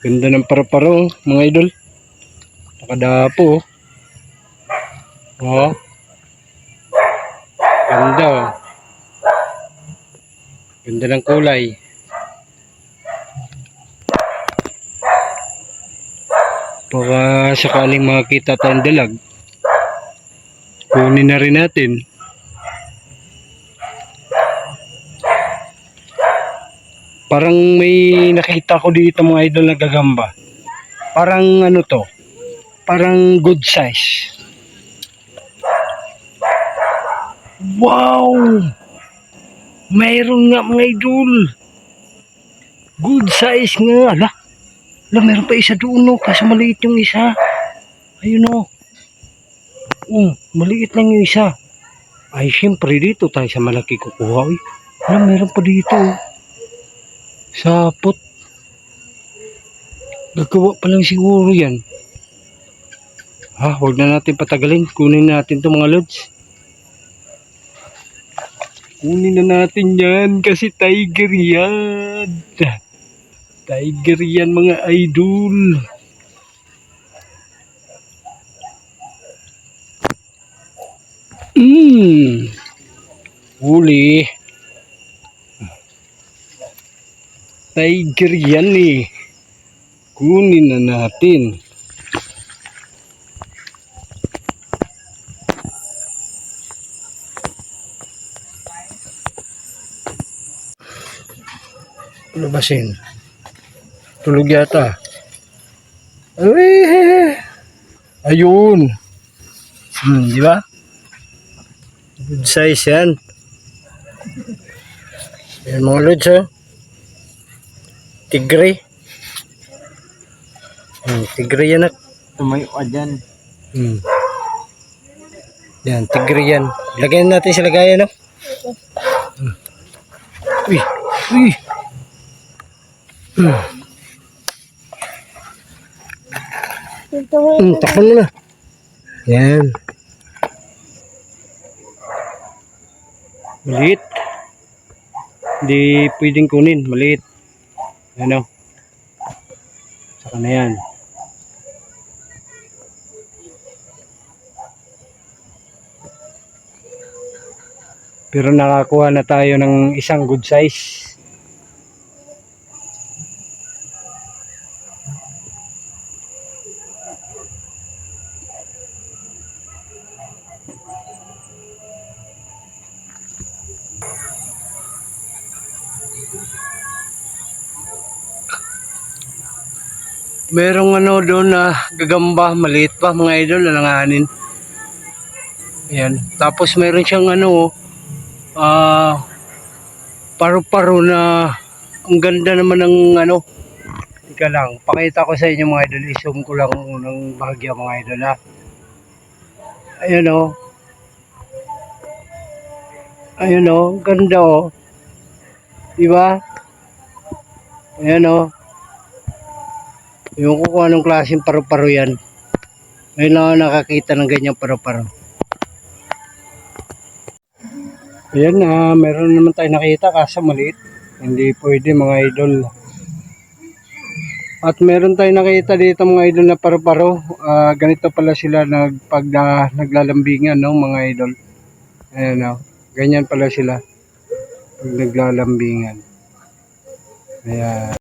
Ganda ng para-paro, mga idol. Nakadapo. oh. Oh. Ganda. oh. Ganda ng kulay. Baka sakaling makakita tayong dalag. Kunin na rin natin. Parang may nakita ko dito mga idol na gagamba. Parang ano to? Parang good size. Wow! Mayroon nga mga idol. Good size nga. Ala, ala meron pa isa doon no. Kasi maliit yung isa. Ayun no. Oh, maliit lang yung isa. Ay, syempre dito tayo sa malaki kukuha. Uy, ala, meron pa dito. oh. Sapot. Gagawa pa lang siguro yan. Ha, wag na natin patagalin. Kunin natin to mga lods. Kunin na natin yan kasi tiger yan. Tiger yan mga idol. Hmm. Huli. Tiger yan eh. Kunin na natin. Lubasin. Tulog yata. Ay, ayun. Hmm, di ba? Good size yan. Yan mga lods oh. Tigre. Hmm, tigre yan at. Tumayo ka dyan. Hmm. Yan, tigre yan. Lagyan natin sa lagayan, no? Hmm. Uy, uy. Hmm. Hmm, takpan mo na. Yan. Maliit. Hindi pwedeng kunin, maliit. Ano? Saka na yan. Pero nakakuha na tayo ng isang good size. Merong ano doon na gagamba, maliit pa mga idol, alanganin. Ayan. Tapos meron siyang ano, ah, paru-paro na ang ganda naman ng ano. Ika lang, pakita ko sa inyo mga idol, i-zoom ko lang ng bahagya mga idol ha. Ayan o. Ayan o, ang ganda o. Diba? Ayan o. Yung kung anong klaseng paru-paro yan. Ngayon lang nakakita ng ganyang paru-paro. Ayan na, meron naman tayo nakita kaso maliit. Hindi pwede mga idol. At meron tayo nakita dito mga idol na paru-paro. Ah, ganito pala sila nag, pag ah, naglalambingan, no, mga idol. Ayan no, ganyan pala sila pag naglalambingan. Ayan.